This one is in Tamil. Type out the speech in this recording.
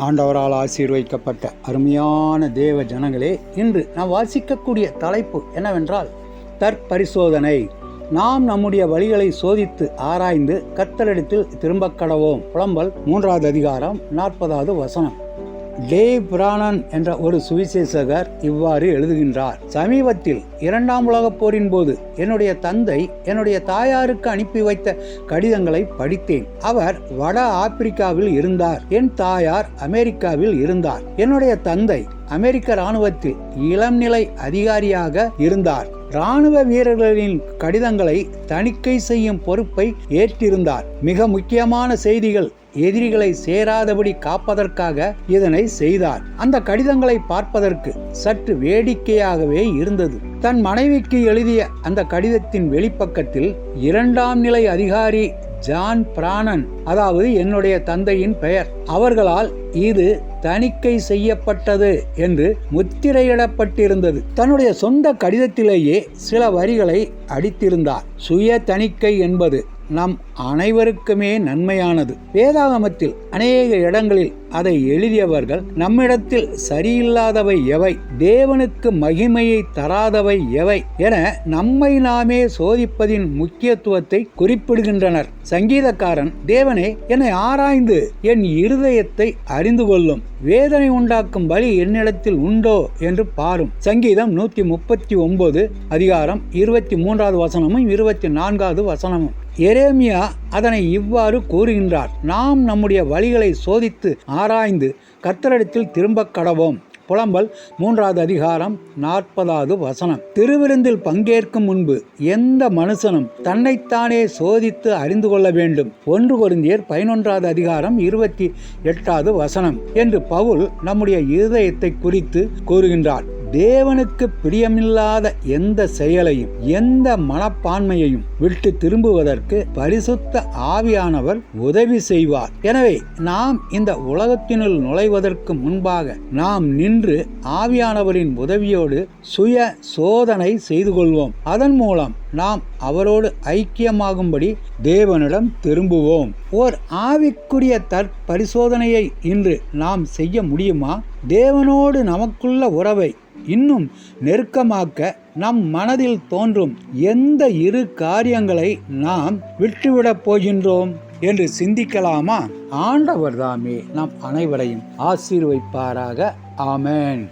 ஆண்டவரால் ஆசீர்வதிக்கப்பட்ட அருமையான தேவ ஜனங்களே இன்று நாம் வாசிக்கக்கூடிய தலைப்பு என்னவென்றால் தற்பரிசோதனை. நாம் நம்முடைய வழிகளை சோதித்து ஆராய்ந்து கத்தரிடத்தில் திரும்ப கடவோம். புலம்பல் மூன்றாவது அதிகாரம் நாற்பதாவது வசனம். டே பிரானன் என்ற ஒரு சுவிசேஷகர் இவ்வாறு எழுதுகின்றார். சமீபத்தில் இரண்டாம் உலகப் போரின் போது என்னுடைய தந்தை என்னுடைய தாயாருக்கு அனுப்பி வைத்த கடிதங்களை படித்தேன். அவர் வட ஆப்பிரிக்காவில் இருந்தார். என் தாயார் அமெரிக்காவில் இருந்தார். என்னுடைய தந்தை அமெரிக்க இராணுவத்தில் இளம்நிலை அதிகாரியாக இருந்தார். இராணுவ வீரர்களின் கடிதங்களை தணிக்கை செய்யும் பொறுப்பை ஏற்றிருந்தார். மிக முக்கியமான செய்திகள் எதிரிகளை சேராதபடி காப்பதற்காக இதனை செய்தார். அந்த கடிதங்களை பார்ப்பதற்கு சற்று வேடிக்கையாகவே இருந்தது. தன் மனைவிக்கு எழுதிய அந்த கடிதத்தின் வெளிப்பக்கத்தில் இரண்டாம் நிலை அதிகாரி ஜான் பிராணன் அதாவது என்னுடைய தந்தையின் பெயர். அவர்களால் இது தணிக்கை செய்யப்பட்டது என்று முத்திரையிடப்பட்டிருந்தது. தன்னுடைய சொந்த கடிதத்திலேயே சில வரிகளை அடித்திருந்தார். சுய தணிக்கை என்பது நம் அனைவருக்குமே நன்மையானது. வேதாகமத்தில் அநேக இடங்களில் அதை எழுதியவர்கள் நம்மிடத்தில் சரியில்லாதவை எவை? தேவனுக்கு மகிமையை தராதவை எவை? என நம்மை நாமே சோதிப்பதின் முக்கியத்துவத்தை குறிப்பிடுகின்றனர். சங்கீதக்காரன் தேவனே என்னை ஆராய்ந்து என் இருதயத்தை அறிந்து கொள்ளும் வேதனை உண்டாக்கும் பலி என்னிடத்தில் உண்டோ? என்று பாரும். சங்கீதம் நூற்றி முப்பத்தி ஒன்பது அதிகாரம் இருபத்தி மூன்றாவது வசனமும் இருபத்தி நான்காவது வசனமும். எரேமியா அதனை இவ்வாறு கூறுகின்றார். நாம் நம்முடைய வழிகளை சோதித்து ஆராய்ந்து கர்த்தரிடத்தில் திரும்பக் கடவோம். புலம்பல் மூன்றாவது அதிகாரம் நாற்பதாவது வசனம். திருவிருந்தில் பங்கேற்கும் முன்பு எந்த மனுஷனும் தன்னைத்தானே சோதித்து அறிந்து கொள்ள வேண்டும். ஒன்று குருந்தியர் பதினொன்றாவது அதிகாரம் இருபத்தி எட்டாவது வசனம். என்று பவுல் நம்முடைய இருதயத்தை குறித்து கூறுகின்றார். தேவனுக்கு பிரியமில்லாத எந்த செயலையும் எந்த மனப்பான்மையையும் விட்டு திரும்புவதற்கு பரிசுத்த ஆவியானவர் உதவி செய்வார். எனவே நாம் இந்த உலகத்தினுள் நுழைவதற்கு முன்பாக நாம் நின்று ஆவியானவரின் உதவியோடு சுய சோதனை செய்து கொள்வோம். அதன் மூலம் நாம் அவரோடு ஐக்கியமாகும்படி தேவனிடம் திரும்புவோம். ஓர் ஆவிக்குரிய தற்பரிசோதனையை இன்று நாம் செய்ய முடியுமா? தேவனோடு நமக்குள்ள உறவை இன்னும் நெருக்கமாக்க நம் மனதில் தோன்றும் எந்த இரு காரியங்களை நாம் விட்டுவிடப் போகின்றோம் என்று சிந்திக்கலாமா? ஆண்டவர் தாமே நம் அனைவரையும் ஆசீர்வைப்பாராக. ஆமேன்.